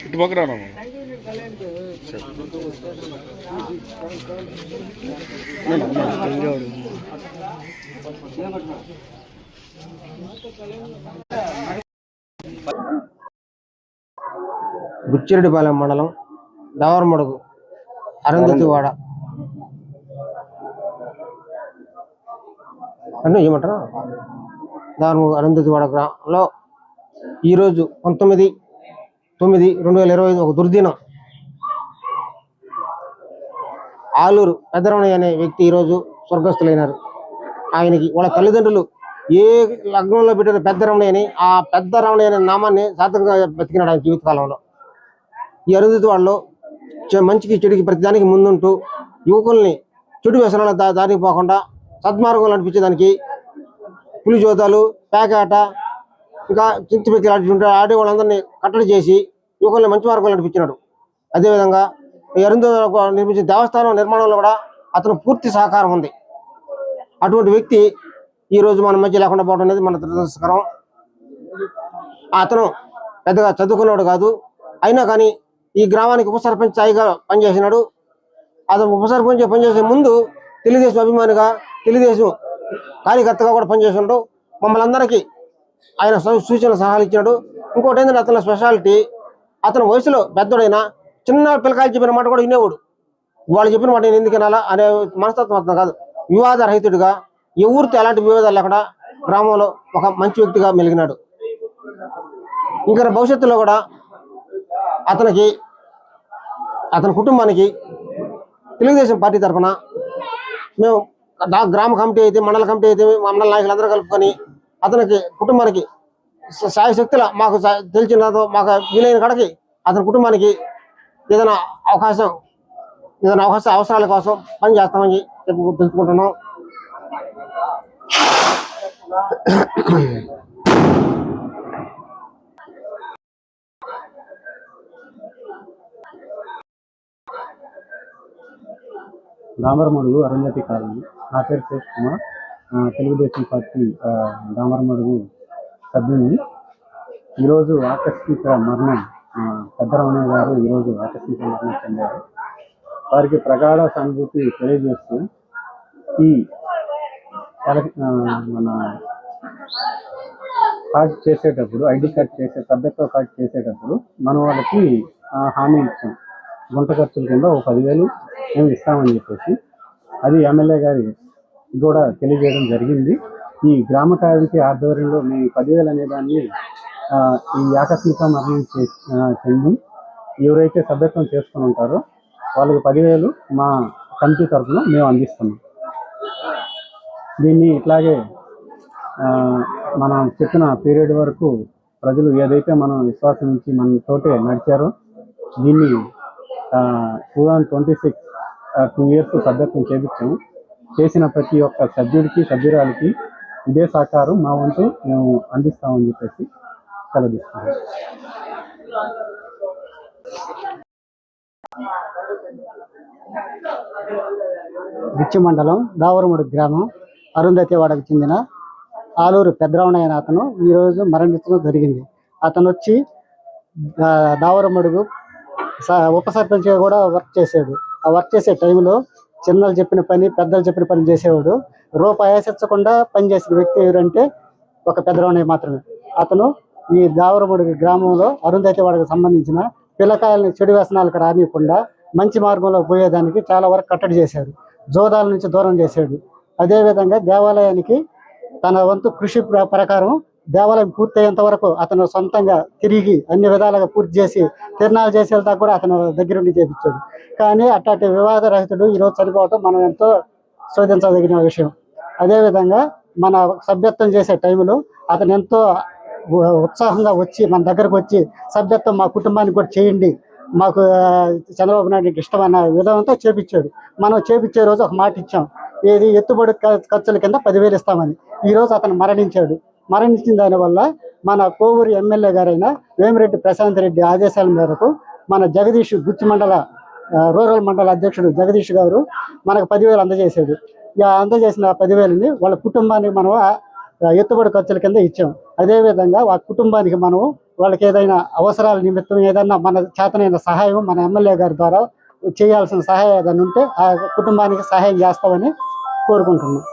ఇటు పక్క రా బుచ్చిరెడ్డిపాలెం మండలం దావరమడుగు అరుంధతివాడ అంటే ఏమంటారా? దావరమడుగు అరుంధతివాడ గ్రామంలో ఈరోజు పంతొమ్మిది తొమ్మిది రెండు వేల ఇరవై ఐదు ఒక దుర్దినం ఆలూరు పెద్దరమణయ్య అనే వ్యక్తి ఈరోజు స్వర్గస్థులైనారు. ఆయనకి వాళ్ళ తల్లిదండ్రులు ఏ లగ్నంలో పెట్టిన పెద్ద అని ఆ పెద్ద అనే నామాన్ని సార్థకంగా బతికినాడు ఆయన జీవితకాలంలో. ఈ అరుంధతి వాళ్ళు చె- మంచికి చెడుకి ప్రతిదానికి ముందుంటూ యువకుల్ని చెడు వ్యసనాల దా దారికి పోకుండా సద్మార్గంలో నడిపించేదానికి పులి జోదాలు పేకాట ఇంకా చింతపెత్తి ఆడుతుంటే ఆడే వాళ్ళందరినీ కట్టడి చేసి యువకుల్ని మంచి మార్గంలో నడిపించినాడు. అదేవిధంగా ఈ నిర్మించిన దేవస్థానం నిర్మాణంలో కూడా అతను పూర్తి సహకారం ఉంది. అటువంటి వ్యక్తి ఈ రోజు మన మధ్య లేకుండా పోవడం అనేది మన దురదృష్టకరం. అతను పెద్దగా చదువుకున్నాడు కాదు. అయినా కానీ ఈ గ్రామానికి ఉప సర్పంచ్ స్థాయిగా పనిచేసినాడు. అతను ఉప సర్పంచ్ పనిచేసే ముందు తెలుగుదేశం అభిమానిగా తెలుగుదేశం కార్యకర్తగా కూడా పనిచేసినాడు మమ్మల్ని అందరికీ ఆయన సూ- సూచన సలహాలు ఇచ్చాడు ఇంకోటి ఏంటంటే అతని స్పెషాలిటీ అతని వయసులో పెద్దోడైనా చిన్న పిల్లకాయలు చెప్పిన మాట కూడా వినేవాడు. వాళ్ళు చెప్పిన మాట నేను ఎందుకు వినాలా అనే మనస్తత్వం అతను కాదు. వివాద రహితుడిగా ఎవరితో ఎలాంటి వివాదాలు లేకుండా గ్రామంలో ఒక మంచి వ్యక్తిగా మెలిగినాడు. ఇంకా భవిష్యత్తులో కూడా అతనికి అతని కుటుంబానికి తెలుగుదేశం పార్టీ తరఫున మేము గ్రామ కమిటీ అయితే మండల కమిటీ అయితే మండల నాయకులందరూ కలుపుకొని అతనికి కుటుంబానికి స- సాయ శక్తుల మాకు తెలిసిన తెలిసినదో మాకు వీలైన కాడకి అతని కుటుంబానికి ఏదైనా అవకాశం ఏదైనా అవకాశ అవసరాల కోసం పని చేస్తామని చెప్పి తెలుసుకుంటున్నాం దామరమడుగు అరుంధతి కాలనీ. నా పేరు శేష్ కుమార్. తెలుగుదేశం పార్టీ దామరమడుగు సభ్యుని. ఈరోజు ఆకస్మిక మరణం ఆ, గారు ఈరోజు ఆకస్మిక మరణం చెందారు. వారికి ప్రగాఢ సానుభూతి తెలియజేస్తూ ఈ మన కార్డ్ చేసేటప్పుడు ఐడి కార్డ్ చేసే సభ్యత్వ కార్డ్ చేసేటప్పుడు మనం వాళ్ళకి హామీ ఇచ్చాం. గుంట ఖర్చుల కింద ఒక పదివేలు మేము ఇస్తామని చెప్పేసి అది ఎమ్మెల్యే గారి కూడా తెలియజేయడం జరిగింది. ఈ గ్రామ కార్మిక ఆధ్వర్యంలో మీ పదివేలు అనే దాన్ని ఈ ఆకస్మిక మరణం చే చెంది ఎవరైతే సభ్యత్వం చేసుకుని ఉంటారో వాళ్ళకి పదివేలు మా కమిటీ తరఫున మేము అందిస్తున్నాం. దీన్ని ఇట్లాగే మనం చెప్పిన పీరియడ్ వరకు ప్రజలు ఏదైతే మనం విశ్వాసం నుంచి మన తోటే నడిచారో దీన్ని two thousand twenty six two years సభ్యత్వం చేపించాము. చేసిన ప్రతి ఒక్క సభ్యుడికి సభ్యురాలకి ఇదే సహకారం మా వంతు మేము అందిస్తామని చెప్పేసి సెలవుస్తున్నాం బిచ్చి మండలం దావరముడు గ్రామం అరుంధతివాడకు చెందిన ఆలూరు పెద్దరావణయ్య అతను ఈరోజు మరణించడం జరిగింది. అతను వచ్చి దావరమడుగు ఉప సర్పంచ్గా కూడా వర్క్ చేసాడు ఆ వర్క్ చేసే టైంలో చిన్నలు చెప్పిన పని పెద్దలు చెప్పిన పని చేసేవాడు. రూపాయి ఆశించకుండా పనిచేసిన వ్యక్తి ఎవరంటే ఒక పెద్దరావణయ్య మాత్రమే. అతను ఈ దావరముడి గ్రామంలో అరుంధతివాడకు సంబంధించిన పిల్లకాయలని చెడు వ్యసనాలకు రానియకుండా మంచి మార్గంలో పోయేదానికి చాలా వరకు కట్టడి చేశాడు. జోదాల నుంచి దూరం చేశాడు. అదేవిధంగా దేవాలయానికి తన వంతు కృషి ప్రకారం దేవాలయం పూర్తయ్యేంత వరకు అతను సొంతంగా తిరిగి అన్ని విధాలుగా పూర్తి చేసి తిరణాలు చేసేదాకా కూడా అతను దగ్గరుండి చేపించాడు. కానీ అట్లాంటి వివాద రహితుడు ఈరోజు చనిపోవటం మనం ఎంతో శోధించదగిన విషయం. అదేవిధంగా మన సభ్యత్వం చేసే టైంలో అతను ఎంతో ఉత్సాహంగా వచ్చి మన దగ్గరకు వచ్చి సభ్యత్వం మా కుటుంబానికి కూడా చేయండి మాకు చంద్రబాబు నాయుడు ఇష్టమన్న విధానంతో చేపించాడు. మనం చేపించే రోజు ఒక మాట ఇచ్చాం. ఏది ఎత్తుబడి ఖర్చుల కింద పదివేలు ఇస్తామని. ఈరోజు అతను మరణించాడు. మరణించిన దానివల్ల మన కోవూరు ఎమ్మెల్యే గారైన వేమిరెడ్డి ప్రశాంత్ రెడ్డి ఆదేశాల మేరకు మన జగదీష్ గుత్తి మండల రూరల్ మండల అధ్యక్షుడు జగదీష్ గారు మనకు పదివేలు అందజేశాడు ఇక అందజేసిన పదివేలని వాళ్ళ కుటుంబానికి మనం ఎత్తుబడి ఖర్చుల కింద ఇచ్చాం. అదేవిధంగా ఆ కుటుంబానికి మనం వాళ్ళకి ఏదైనా అవసరాల నిమిత్తం ఏదైనా మన చేతనైన సహాయం మన ఎమ్మెల్యే గారి ద్వారా చేయాల్సిన సహాయం ఏదైనా ఉంటే ఆ కుటుంబానికి సహాయం చేస్తామని కోరుకుంటున్నాం.